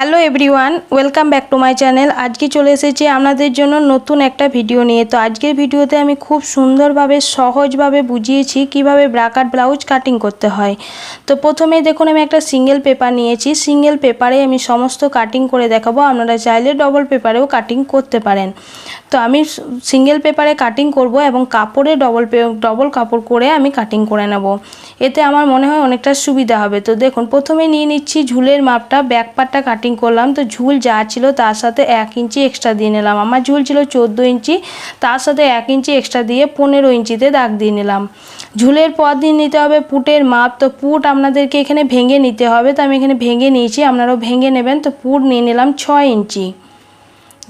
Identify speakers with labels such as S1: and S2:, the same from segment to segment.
S1: Hello everyone welcome back to my channel আজকে চলে এসেছি আপনাদের জন্য নতুন একটা ভিডিও নিয়ে। তো আজকের ভিডিওতে আমি খুব সুন্দরভাবে, সহজভাবে বুঝিয়েছি কীভাবে ব্রাকাট ব্লাউজ কাটিং করতে হয়। তো প্রথমেই দেখুন, আমি একটা সিঙ্গেল পেপার নিয়েছি। সিঙ্গেল পেপারে আমি সমস্ত কাটিং করে দেখাবো। আপনারা চাইলে ডবল পেপারেও কাটিং করতে পারেন। তো আমি সিঙ্গেল পেপারে কাটিং করব এবং কাপড়ে ডবল ডবল কাপড় করে আমি কাটিং করে নেব। এতে আমার মনে হয় অনেকটা সুবিধা হবে। তো দেখুন, প্রথমে নিয়ে নিচ্ছি ঝুলের মাপটা ব্যাক পার্টটা কাটিং করলাম, তো ঝুল যা ছিল তার সাথে এক ইঞ্চি এক্সট্রা দিয়ে নিলাম। আমার ঝুল ছিল চোদ্দ ইঞ্চি, তার সাথে এক ইঞ্চি এক্সট্রা দিয়ে পনেরো ইঞ্চিতে দাগ দিয়ে নিলাম। ঝুলের পর দিয়ে নিতে হবে পুটের মাপ, তো পুট আপনাদেরকে এখানে ভেঙে নিতে হবে, তো আমি এখানে ভেঙে নিয়েছি, আপনারাও ভেঙে নেবেন, তো পুট নিয়ে নিলাম ছয় ইঞ্চি।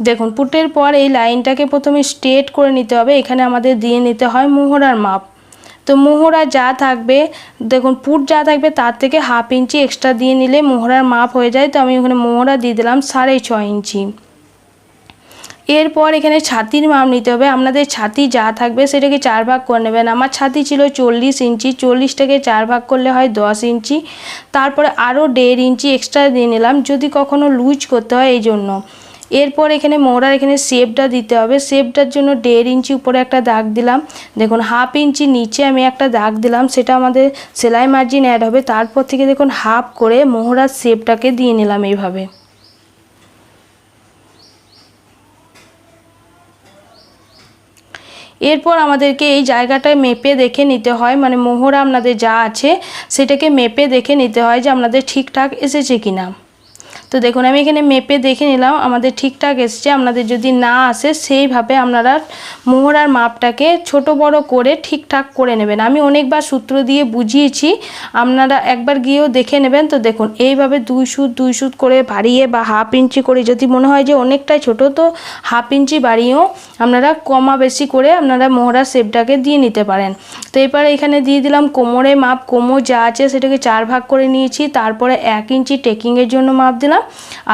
S1: দেখুন, পুটের পর এই লাইনটাকে প্রথমে স্ট্রেট করে নিতে হবে, এখানে আমাদের দিয়ে নিতে হয় মোহরার মাপ। তো মোহরা যা থাকবে, দেখুন পুট যা থাকবে তার থেকে হাফ ইঞ্চি এক্সট্রা দিয়ে নিলে মোহরার মাপ হয়ে যায়, তো আমি ওখানে মোহরা দিয়ে দিলাম সাড়ে ছয় ইঞ্চি। এরপর এখানে ছাতির মাপ নিতে হবে, আপনাদের ছাতি যা থাকবে সেটাকে চার ভাগ করে নেবেন। আমার ছাতি ছিল চল্লিশ ইঞ্চি, চল্লিশটাকে চার ভাগ করলে হয় দশ ইঞ্চি। তারপরে আরও দেড় ইঞ্চি এক্সট্রা দিয়ে নিলাম, যদি কখনো লুজ করতে হয় এই জন্য। এরপর এখানে মোড়ার এখানে শেপটা দিতে হবে। শেপটার জন্য দেড় ইঞ্চি উপরে একটা দাগ দিলাম। দেখুন, হাফ ইঞ্চি নিচে আমি একটা দাগ দিলাম, সেটা আমাদের সেলাই মার্জিন অ্যাড হবে। তারপর থেকে দেখুন, হাফ করে মোহরার শেপটাকে দিয়ে নিলাম এইভাবে। এরপর আমাদেরকে এই জায়গাটায় মেপে দেখে নিতে হয়। মানে মোহরা আপনাদের যা আছে, সেটাকে মেপে দেখে নিতে হয় যে আপনাদের ঠিকঠাক এসেছে কিনা। তো দেখুন, আমি এখানে মেপে দেখে নিলাম, আমাদের ঠিকঠাক এসছে আপনাদের যদি না আসে, সেইভাবে আপনারা মোহরার মাপটাকে ছোট বড় করে ঠিকঠাক করে নেবেন। আমি অনেকবার সূত্র দিয়ে বুঝিয়েছি, আপনারা একবার গিয়েও দেখে নেবেন। তো দেখুন, এইভাবে দুই সুত দুই সুত করে বাড়িয়ে বা হাফ ইঞ্চি করে, যদি মনে হয় যে অনেকটাই ছোট, তো হাফ ইঞ্চি বাড়িয়েও আপনারা কমা বেশি করে আপনারা মোহরার শেপটাকে দিয়ে নিতে পারেন। তো এবারে এখানে দিয়ে দিলাম কোমরে মাপ, কোমর যা আছে সেটাকে চার ভাগ করে নিয়েছি, তারপরে এক ইঞ্চি টেকিংয়ের জন্য মাপ দিলাম।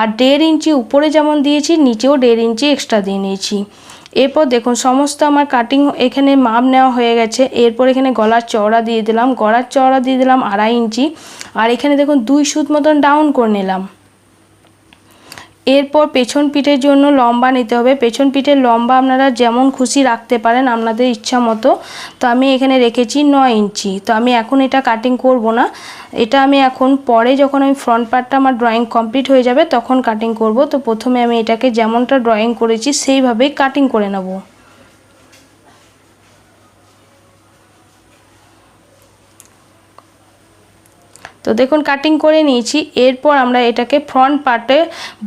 S1: আর দেড় ইঞ্চি উপরে যেমন দিয়েছি, নিচেও দেড় ইঞ্চি এক্সট্রা দিয়ে নিয়েছি। এরপর দেখুন, সমস্ত আমার কাটিং এখানে মাপ নেওয়া হয়ে গেছে। এরপর এখানে গলার চওড়া দিয়ে দিলাম। গলার চওড়া দিয়ে দিলাম আড়াই ইঞ্চি। আর এখানে দেখুন, দুই সুত মতন ডাউন করে নিলাম। এরপর পেছন পিঠের জন্য লম্বা নিতে হবে। পেছন পিঠের লম্বা আপনারা যেমন খুশি রাখতে পারেন আপনাদের ইচ্ছা মতো। তো আমি এখানে রেখেছি নয় ইঞ্চি। তো আমি এখন এটা কাটিং করব না। এটা আমি এখন পরে যখন আমি ফ্রন্ট পার্টটা আমার ড্রয়িং কমপ্লিট হয়ে যাবে তখন কাটিং করব। তো প্রথমে আমি এটাকে যেমনটা ড্রয়িং করেছি সেইভাবেই কাটিং করে নেব। তো দেখুন কাটিং করে নিয়েছি। এরপর আমরা এটাকে ফ্রন্ট পার্টে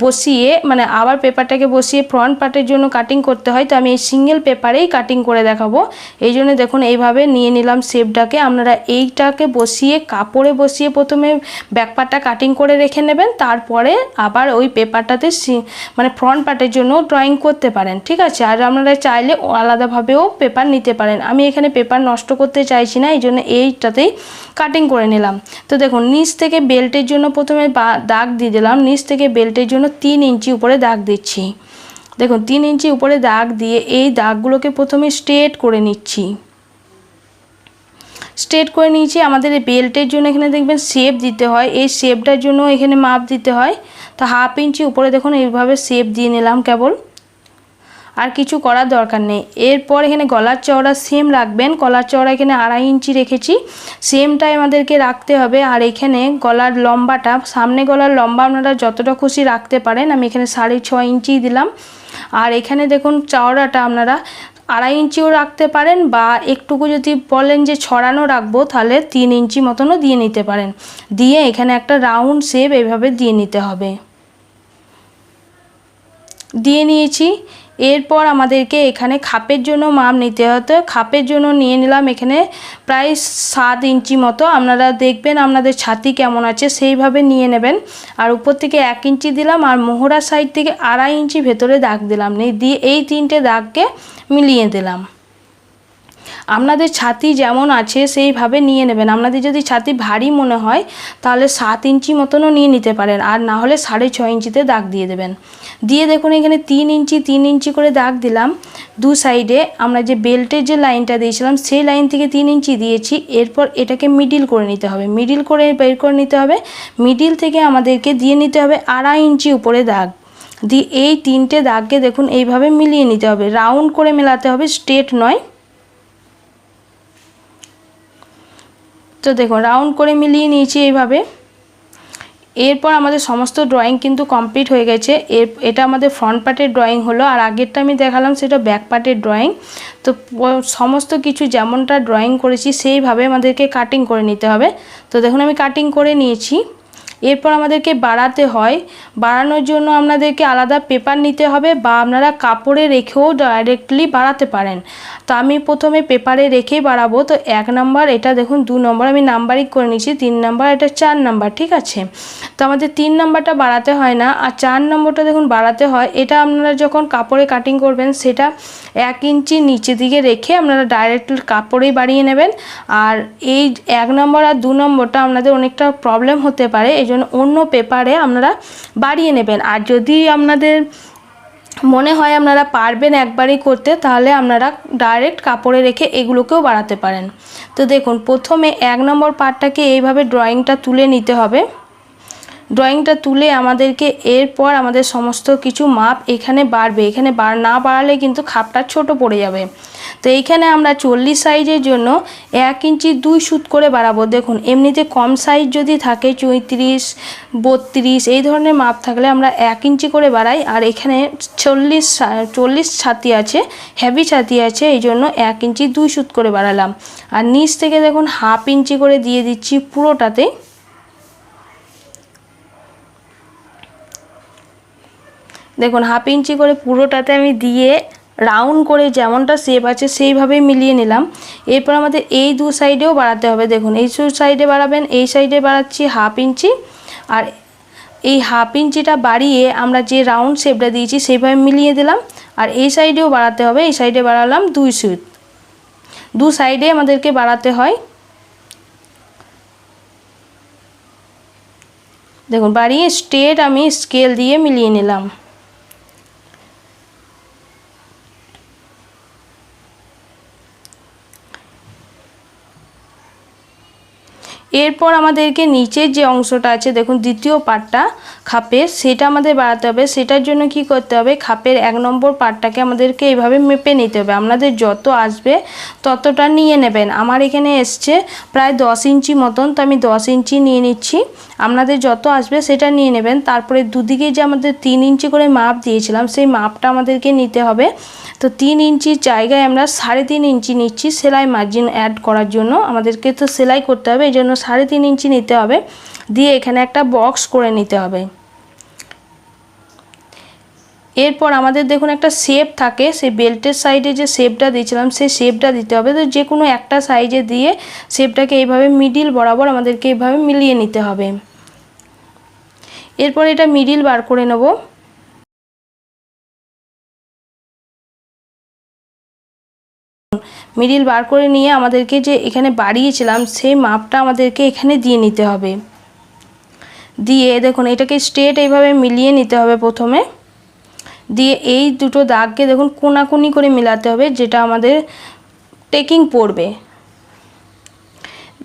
S1: বসিয়ে মানে আবার পেপারটাকে বসিয়ে ফ্রন্ট পার্টের জন্য কাটিং করতে হয়। তো আমি এই সিঙ্গেল পেপারেই কাটিং করে দেখাবো। এই জন্য দেখুন, এইভাবে নিয়ে নিলাম শেপটাকে আপনারা এইটাকে বসিয়ে, কাপড়ে বসিয়ে প্রথমে ব্যাক পার্টটা কাটিং করে রেখে নেবেন। তারপরে আবার ওই পেপারটাতে মানে ফ্রন্ট পার্টের জন্য ড্রয়িং করতে পারেন, ঠিক আছে? আর আপনারা চাইলে আলাদাভাবেও পেপার নিতে পারেন। আমি এখানে পেপার নষ্ট করতে চাইছি না, এই জন্য এইটাতেই কাটিং করে নিলাম। তো দেখুন, নিচ থেকে বেল্টের জন্য প্রথমে দাগ দিয়ে দিলাম। নিচ থেকে বেল্টের জন্য তিন ইঞ্চি উপরে দাগ দিচ্ছি। দেখুন, তিন ইঞ্চি উপরে দাগ দিয়ে এই দাগগুলোকে প্রথমে স্ট্রেট করে নিচ্ছি। স্ট্রেট করে নিয়েছি। আমাদের এই বেল্টের জন্য এখানে দেখবেন শেপ দিতে হয়। এই শেপটার জন্য এখানে মাপ দিতে হয়। তো হাফ ইঞ্চি উপরে দেখুন, এইভাবে শেপ দিয়ে নিলাম কেবল। আর কিছু করার দরকার নেই। এরপর এখানে গলার চওড়া সেম রাখবেন। গলার চওড়া এখানে আড়াই ইঞ্চি রেখেছি। সেমটাই আমাদেরকে রাখতে হবে। আর এখানে গলার লম্বাটা, সামনে গলার লম্বা আপনারা যতটা খুশি রাখতে পারেন। আমি এখানে সাড়ে ছ ইঞ্চি দিলাম। আর এখানে দেখুন চওড়াটা আপনারা আড়াই ইঞ্চিও রাখতে পারেন বা একটুকু যদি বলেন যে ছড়ানো রাখব, তাহলে তিন ইঞ্চি মতনও দিয়ে নিতে পারেন। দিয়ে এখানে একটা রাউন্ড শেপ এভাবে দিয়ে নিতে হবে। দিয়ে নিয়েছি। এরপর আমাদেরকে এখানে খাপের জন্য মাপ নিতে হতো। খাপের জন্য নিয়ে নিলাম এখানে প্রায় সাত ইঞ্চি মতো। আপনারা দেখবেন আপনাদের ছাতি কেমন আছে, সেইভাবে নিয়ে নেবেন। আর উপর থেকে এক ইঞ্চি দিলাম আর মোহরার সাইড থেকে আড়াই ইঞ্চি ভেতরে দাগ দিলাম। নেই দিয়ে এই তিনটে দাগকে মিলিয়ে দিলাম। আপনাদের ছাতি যেমন আছে, সেইভাবে নিয়ে নেবেন। আপনাদের যদি ছাতি ভারী মনে হয়, তাহলে সাত ইঞ্চি মতনও নিয়ে নিতে পারেন। আর না হলে সাড়ে ছয় ইঞ্চিতে দাগ দিয়ে দেবেন। দিয়ে দেখুন, এখানে তিন ইঞ্চি তিন ইঞ্চি করে দাগ দিলাম। দু সাইডে আমরা যে বেল্টের যে লাইনটা দিয়েছিলাম, সেই লাইন থেকে তিন ইঞ্চি দিয়েছি। এরপর এটাকে মিডিল করে নিতে হবে। মিডিল করে বের করে নিতে হবে। মিডিল থেকে আমাদেরকে দিয়ে নিতে হবে আড়াই ইঞ্চি উপরে দাগ। দিয়ে এই তিনটে দাগকে দেখুন, এইভাবে মিলিয়ে নিতে হবে। রাউন্ড করে মেলাতে হবে, স্ট্রেট নয়। তো দেখুন রাউন্ড করে মিলিয়ে নিয়েছি এইভাবে। এরপর আমাদের সমস্ত ড্রয়িং কিন্তু কমপ্লিট হয়ে গেছে। এর, এটা আমাদের ফ্রন্ট পার্টের ড্রয়িং হলো, আর আগেরটা আমি দেখালাম, সেটা ব্যাক পার্টের ড্রয়িং তো সমস্ত কিছু যেমনটা ড্রয়িং করেছি, সেইভাবে আমাদেরকে কাটিং করে নিতে হবে। তো দেখুন, আমি কাটিং করে নিয়েছি। এরপর আমাদেরকে বাড়াতে হয়। বাড়ানোর জন্য আপনাদেরকে আলাদা পেপার নিতে হবে বা আপনারা কাপড়ে রেখেও ডাইরেক্টলি বাড়াতে পারেন। তো আমি প্রথমে পেপারে রেখেই বাড়াবো। তো এক নাম্বার এটা দেখুন, দু নম্বর আমি নাম্বারিং করে নিয়েছি, তিন নাম্বার এটা চার নাম্বার ঠিক আছে? তো আমাদের তিন নাম্বারটা বাড়াতে হয় না। আর চার নম্বরটা দেখুন বাড়াতে হয়। এটা আপনারা যখন কাপড়ে কাটিং করবেন, সেটা এক ইঞ্চি নিচে দিকে রেখে আপনারা ডাইরেক্ট কাপড়েই বাড়িয়ে নেবেন। আর এই এক নম্বর আর দু নম্বরটা আপনাদের অনেকটা প্রবলেম হতে পারে, এই জন্য অন্য পেপারে আপনারা বাড়িয়ে নেবেন। আর যদি আপনাদের মনে হয় আপনারা পারবেন একবারই করতে, তাহলে আপনারা ডাইরেক্ট কাপড়ে রেখে এগুলোকেও বাড়াতে পারেন। তো দেখুন, প্রথমে এক নম্বর পার্টটাকে এইভাবে ড্রয়িংটা তুলে নিতে হবে। ড্রয়িংটা তুলে আমাদেরকে এরপর আমাদের সমস্ত কিছু মাপ এখানে বাড়বে। এখানে বাড় না বাড়ালে কিন্তু খাপটা ছোট পড়ে যাবে। তো এইখানে আমরা চল্লিশ সাইজের জন্য এক ইঞ্চি দুই সুত করে বাড়াবো। দেখুন, এমনিতে কম সাইজ যদি থাকে চৈত্রিশ, বত্রিশ, এই ধরনের মাপ থাকলে আমরা এক ইঞ্চি করে বাড়াই। আর এখানে চল্লিশ চল্লিশ ছাতি আছে হেভি ছাতি আছে, এই জন্য এক ইঞ্চি দুই সুত করে বাড়ালাম। আর নিচ থেকে দেখুন, হাফ ইঞ্চি করে দিয়ে দিচ্ছি পুরোটাতে। দেখুন হাফ ইঞ্চি করে পুরোটাতে আমি দিয়ে রাউন্ড করে যেমনটা শেপ আছে সেইভাবেই মিলিয়ে নিলাম। এরপর আমাদের এই দু সাইডেও বাড়াতে হবে। দেখুন, এই সাইডে বাড়াবেন, এই সাইডে বাড়াচ্ছি হাফ ইঞ্চি আর এই হাফ ইঞ্চিটা বাড়িয়ে আমরা যে রাউন্ড শেপটা দিয়েছি সেইভাবে মিলিয়ে দিলাম। আর এই সাইডেও বাড়াতে হবে, এই সাইডে বাড়ালাম দুই সুত। দু সাইডে আমাদেরকে বাড়াতে হয়। দেখুন, বাড়িয়ে স্ট্রেট আমি স্কেল দিয়ে মিলিয়ে নিলাম। এরপর আমাদেরকে নিচের যে অংশটা আছে, দেখুন দ্বিতীয় পাটটা খাপের, সেটা আমাদের বাড়াতে হবে। সেটার জন্য কি করতে হবে? খাপের এক নম্বর পাটটাকে আমাদেরকে এইভাবে মেপে নিতে হবে। আপনাদের যত আসবে ততটা নিয়ে নেবেন। আমার এখানে এসছে প্রায় দশ ইঞ্চি মতন, তো আমি দশ ইঞ্চি নিয়ে নিচ্ছি। আপনাদের যত আসবে সেটা নিয়ে নেবেন। তারপরে দুদিকে যে আমাদের তিন ইঞ্চি করে মাপ দিয়েছিলাম, সেই মাপটা আমাদেরকে নিতে হবে। তো তিন ইঞ্চির জায়গায় আমরা সাড়ে তিন ইঞ্চি নিচ্ছি সেলাই মার্জিন অ্যাড করার জন্য। আমাদেরকে তো সেলাই করতে হবে, এই জন্য সাড়ে তিন ইঞ্চি নিতে হবে। দিয়ে এখানে একটা বক্স করে নিতে হবে। এরপর আমাদের দেখুন একটা শেপ থাকে, সেই বেল্টের সাইডে যে শেপটা দিয়েছিলাম, সেই শেপটা দিতে হবে। তো যে কোনো একটা সাইজে দিয়ে শেপটাকে এইভাবে মিডিল বরাবর আমাদেরকে এইভাবে মিলিয়ে নিতে হবে। এরপর এটা মিডিল বার করে নেব। মিডিল বার করে নিয়ে আমাদেরকে যে এখানে বাড়িয়েছিলাম, সেই মাপটা আমাদেরকে এখানে দিয়ে নিতে হবে। দিয়ে দেখুন, এটাকে স্ট্রেট এইভাবে মিলিয়ে নিতে হবে প্রথমে। দিয়ে এই দুটো দাগকে দেখুন কোনাকুনি করে মিলাতে হবে, যেটা আমাদের টেকিং পড়বে।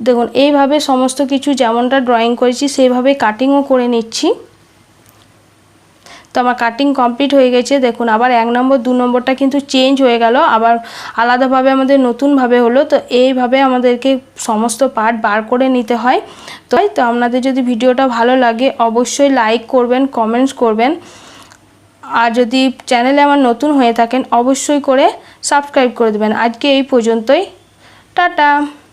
S1: দেখুন, এইভাবে সমস্ত কিছু যেমনটা ড্রয়িং করেছি, সেইভাবে কাটিংও করে নিচ্ছি। তো আমার কাটিং কমপ্লিট হয়ে গেছে। দেখুন, আবার এক নম্বর, দু নম্বরটা কিন্তু চেঞ্জ হয়ে গেল। আবার আলাদাভাবে আমাদের নতুনভাবে হলো, তো এইভাবে আমাদেরকে সমস্ত পার্ট বার করে নিতে হয়। তো তো আপনাদের যদি ভিডিওটা ভালো লাগে, অবশ্যই লাইক করবেন কমেন্টস করবেন। আর যদি চ্যানেলে আমার নতুন হয়ে থাকেন, অবশ্যই করে সাবস্ক্রাইব করে দেবেন। আজকে এই পর্যন্তই। টাটা।